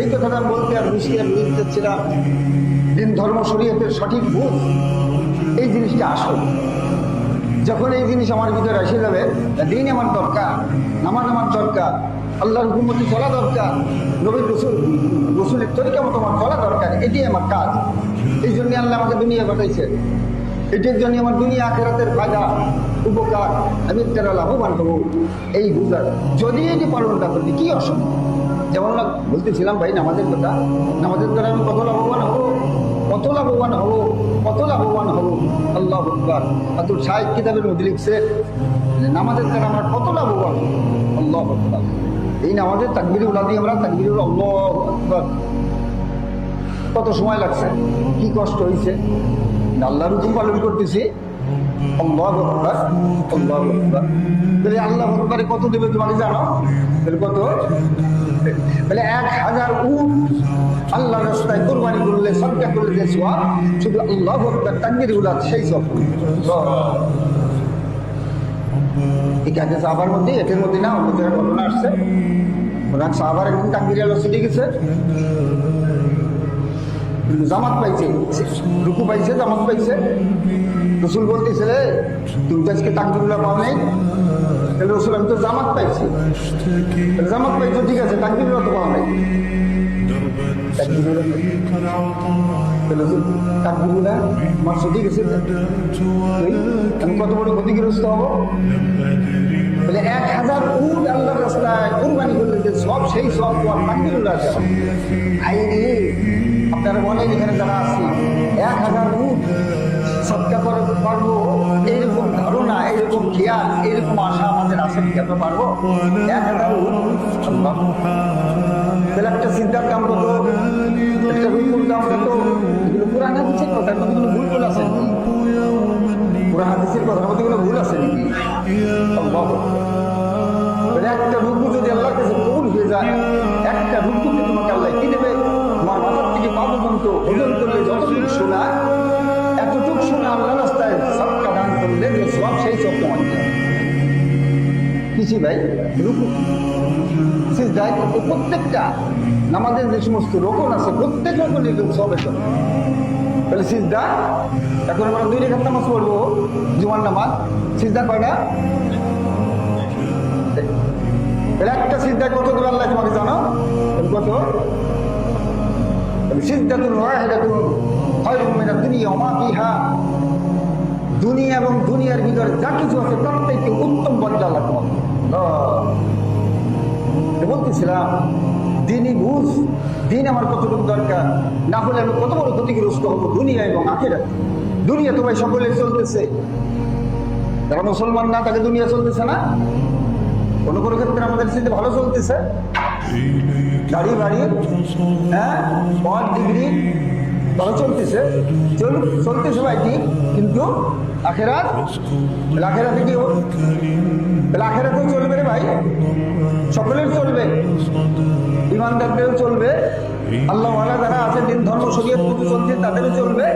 এই কথাটা বলতে আর মুসলিমের বিরুদ্ধে ছিলাম দিন ধর্ম শরীয়তের সঠিক বুঝ এই জিনিসটা আসল। যখন এই জিনিস আমার ভিতরে এসে যাবে দিন আমার দরকার, নামাজ আমার দরকার, আল্লাহর হুকুমতি চলা দরকার, নবীর রসুল, রসুলের তরিকা মতো আমার চলা দরকার এটি আমার কাজ। এই জন্য আল্লাহ আমাকে দুনিয়া পাঠাইছে। এটির জন্য আমার দুনিয়া আখেরাতের ফায়দা, উপকার, আমি তারা লাভবান হব। এই বুঝার যদি এটি পালনটা করবি কি অসুবিধা যেমন না বলতেছিলাম ভাই, নামাজের কথা, নামাজের দ্বারা আমি কত লাভবান হব? কত লাভবান হব? কত লাভবান হব? আল্লাহ আকবার। আব্দুল সাহেব কিতাবের মধ্যে লিখছে, নামাজের দ্বারা আমরা কত লাভবান আল্লাহ আকবার। এই নামাজের তাকবির উলা দিয়ে আমরা তাকবির আল্লাহ আকবার। কত সময় লাগছে? কি কষ্ট হয়েছে আল্লাহর হুকুম পালন করতেছি। আল্লাহ আল্লাহ আল্লাহ কত দেবে তোমাকে জানো? তাহলে কত? তাহলে এক হাজার উঠ আল্লাহ রাস্তায় কোরবানি করলে সবটা করলে যে সব শুধু আল্লাহ তাঙ্গিরগুলা সেই সব সাহাবার মধ্যে এটার মধ্যে না, অন্য ঘটনা আসছে। গেছে? জামাত পাইছে। রুকু পাইছে, জামাত পাইছে। রসুল বলতেছে তুমি তো আজকে তাকবিরুল্লাহ পাও নাই। তাহলে রসুল, আমি তো জামাত পাইছি। জামাত পাইছো, ঠিক আছে তাকবিরুল্লাহ তো পাও নাই। সঠিক আছে। আমি কত বড় ক্ষতিগ্রস্ত এক সব, সেই সব তোমার আই রে আপনারা বলেন এখানে যারা আছি, এক হাজার উট সৎকা করে পারব এইরকম ধারণা এইরকম খেয়াল এইরকম আশা আমাদের আছে কি আমরা পারব এক হাজার আল্লাহ। তাহলে একটা চিন্তার দাম কত একটা রুকুর দাম কত এগুলো কথা, এর ভুল ভুল আছে কোনো ভুল আছে নাকি আল্লাহ। একটা রুকু যদি আল্লাহর করলে আল্লাহ রাস্তায় দান করলে সব সেই তোমার ভাই? রুকু। সিজদায় প্রত্যেকটা নামাজের যে সমস্ত রোকন আছে, প্রত্যেক লোক সব এটা তাহলে সিজদা, এখন আমরা দুই রেখার নামাজ পড়ব নামাজ। সিজদা কয়টা? একটা সিজদায় কত দুনিয়া ওয়া মা দুনিয়া এবং দুনিয়ার ভিতরে যা কিছু আছে থেকে উত্তম তোমাকে তো বলতেছিলাম, দিনই বুঝ, দিন আমার কতটুকু দরকার, না হলে আমি কত বড় ক্ষতিগ্রস্ত হব দুনিয়া এবং আখেরা দুনিয়া তো ভাই সকলে চলতেছে। যারা মুসলমান না তাকে দুনিয়া চলতেছে না। কোনো কোনো ক্ষেত্রে আমাদের ভালো চলতেছে। গাড়ি, বাড়ি হ্যাঁ পদ ডিগ্রি, ভালো চলতেছে। চল, চলতেছে ভাই ঠিক কিন্তু আখেরাত আখেরাতে কি চলবে রে ভাই। সকলের চলবে। ইমানদারদেরও চলবে। আল্লাহ যারা আছে দিন ধর্ম শরীয়ত মতো চলছে, তাদেরও চলবে।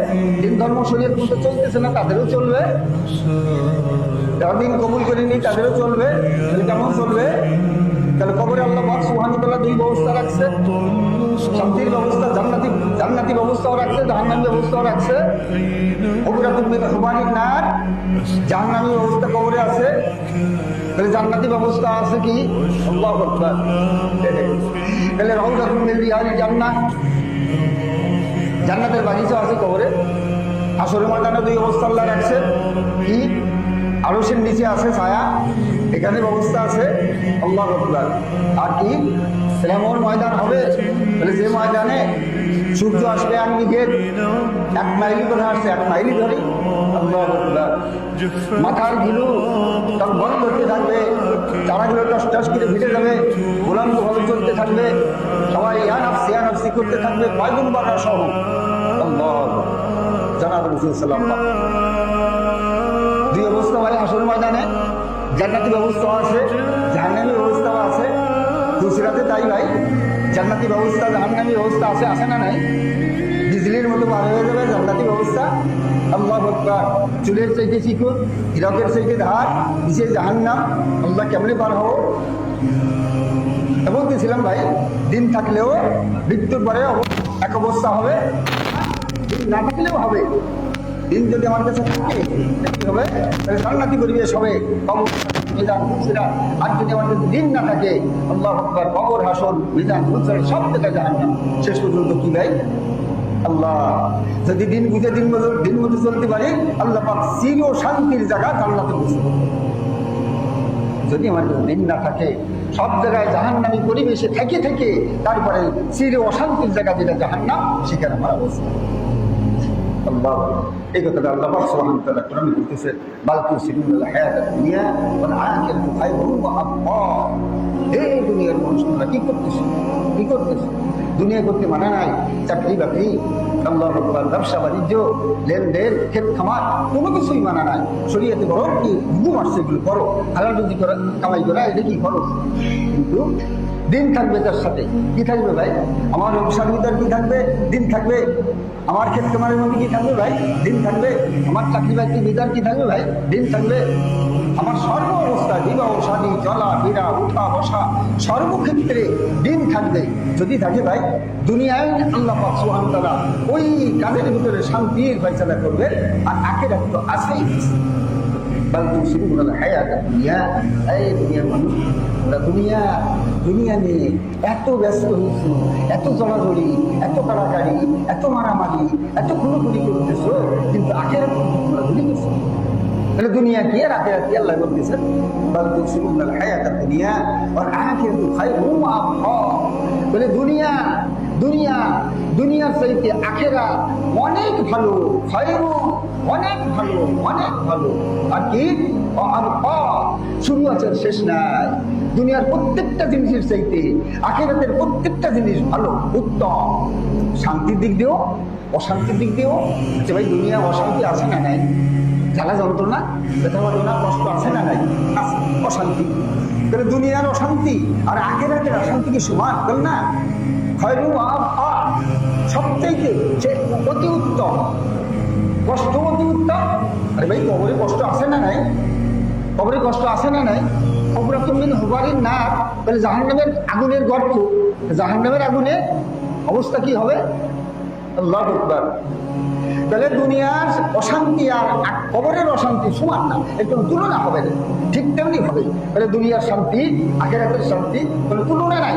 দিন ধর্ম শরীয়ত মতো চলতেছে না, তাদেরও চলবে। যারা দিন কবুল করেনি তাদেরও চলবে। শান্তির ব্যবস্থা, জান্নাতি জান্নাতি ব্যবস্থাও রাখছে, জাহান্নামি ব্যবস্থাও রাখছে। অবিরাতুল হুমানির নার জাহান্নামি ব্যবস্থা কবরে আছে। তাহলে জান্নাতি ব্যবস্থা আছে কি? আল্লাহু আকবার। তাহলে মিন রিয়াজিল জান্নাতের বাগিচা আছে কবরে। আসরে ময়দানে দুই অবস্থা আল্লাহ রাখছে কি আরসের নিচে আছে ছায়া। এখানে ব্যবস্থা আছে, আল্লাহ আকবার আর কি? এমন ময়দান হবে, তাহলে যে ময়দানে সূর্য আসবে এক দিকে, এক মাইলি করে আসছে এক মাইলি ধরে, আল্লাহ আকবার মাথার ঘিলু তার বন্ধ হতে থাকবে চারাগুলো টস টস করে ভিড়ে যাবে গোলান্ত ভাবে চলতে থাকবে, সবাই ইয়ানাফসি ইয়ানাফসি করতে থাকবে কয়গুণ বাটা সহ। আল্লাহ জানাব দুই অবস্থা ভাই আসল ময়দানে। জান্নাতি ব্যবস্থা আছে, জাহান্নামি ব্যবস্থাও আছে। দুসরাতে তাই ভাই, জান্নাতি ব্যবস্থা, জাহান্নামি ব্যবস্থা আছে আছে না নাই? বিজলির মতো পার হয়ে যাবে, জান্নাতি ব্যবস্থা। আল্লাহ আকবার। চুলের চাইতে চিকুন হীরকের চাইতে ধার, নিচে জাহান্নাম। আল্লাহ কেমনে পার হব? এবং বলতেছিলাম ভাই, দিন থাকলেও মৃত্যুর পরে এক অবস্থা হবে না থাকলেও হবে। দিন যদি আমার কাছে থাকে কি হবে? তাহলে জান্নাতি পরিবেশ হবে। আর যদি আমার কাছে দিন না থাকে, আল্লাহ আকবার, কবর হাসন মিজান সব থেকে জাহান্নাম। শেষ পর্যন্ত কি ভাই? আল্লাহ। যদি দিন বুঝে দিন মতো দিন মতো চলতে পারি, আল্লাহ পাক চির শান্তির জায়গা জান্নাতে বসে যদি আমার দিন না থাকে, সব জায়গায় জাহান্নামি পরিবেশে থেকে থেকে, তারপরে চির অশান্তির জায়গা যেটা জাহান্নাম, সেখানে আমার অবস্থা আল্লাহ। এই কথাটা আল্লাহ ওয়া তাআলা কোরআনে বলতেছে বালকি সিরুল হায়াত দুনিয়া ওয়াল আখিরাতু এই দুনিয়ার মানুষ, তোমরা কি করতেছো? কি করতেছো? দুনিয়া করতে মানা নাই, চাকরি বাকরি, আল্লাহ আকবার ব্যবসা, বাণিজ্য, লেনদেন ক্ষেত খামার, কোনো কিছুই মানা নাই। শরীয়তে বড় কি হুকুম আসছে এগুলো করো। হালাল রুজি করা, কামাই করা, এটা কি করো? কিন্তু দিন থাকবে তার সাথে। কি থাকবে ভাই? আমার ভিতর কি থাকবে? দিন থাকবে। আমার ক্ষেত খামারের মধ্যে কি থাকবে ভাই? দিন থাকবে। আমার চাকরি বাকরি ভিতর কি থাকবে ভাই? দিন থাকবে। আমার সর্ব অবস্থা বিবাহ শাদী চলা ফেরা উঠা, বসা, সর্বক্ষেত্রে দিন থাকবে। যদি থাকে ভাই, দুনিয়ায় আল্লাহ পাক তারা ওই কাজের ভিতরে শান্তির ফয়সালা করবে আর আখেরাত তো আছেই। বল তুসিরুন হায়াত দুনিয়া এই দুনিয়ার মানুষ ওরা দুনিয়া দুনিয়া নিয়ে এত ব্যস্ত হয়েছো এত জড়াজড়ি এত কাড়াকাড়ি এত মারামারি এত খুনোখুনি করতেছো কিন্তু আখের তোমরা ভুলে গেছো তাহলে দুনিয়া কি আর আখেরাত কি আল্লাহ বলতেছেন বল তুসিরুন হায়াত দুনিয়া আর আখিরাতু খায়রুম আবকা বলে দুনিয়া দুনিয়া দুনিয়ার চাইতে আখেরা অনেক ভালো খায়রু অনেক ভালো অনেক ভালো। আর কি আর শুরু আছে শেষ নাই। দুনিয়ার প্রত্যেকটা জিনিসের চাইতে আখেরাতের প্রত্যেকটা জিনিস ভালো উত্তম। শান্তির দিক দিয়েও অশান্তির দিক দিয়েও যে ভাই দুনিয়া অশান্তি আছে না নাই? জ্বালা যন্ত্রণা ব্যথা বেদনা কষ্ট আছে না নাই? আছে, অশান্তি। তাহলে দুনিয়ার অশান্তি আর আখেরাতের অশান্তি কি সমান? না। খয়রু আব আ সবচাইতে সে অতি উত্তম, কষ্ট অতি উত্তম। আরে ভাই, কবরে কষ্ট আছে না নাই? কবরে কষ্ট আছে না নাই? কবর তুমি হবারই না। তাহলে জাহান্নামের আগুনের গর্ত, জাহান্নামের আগুনে অবস্থা কি হবে? আল্লাহ আকবার। তাহলে দুনিয়ার অশান্তি আর কবরের অশান্তি সমান না কোনো তুলনা হবে ঠিক তেমনি হবে। তাহলে দুনিয়ার শান্তি, আখেরাতের শান্তি কোনো তুলনা নাই।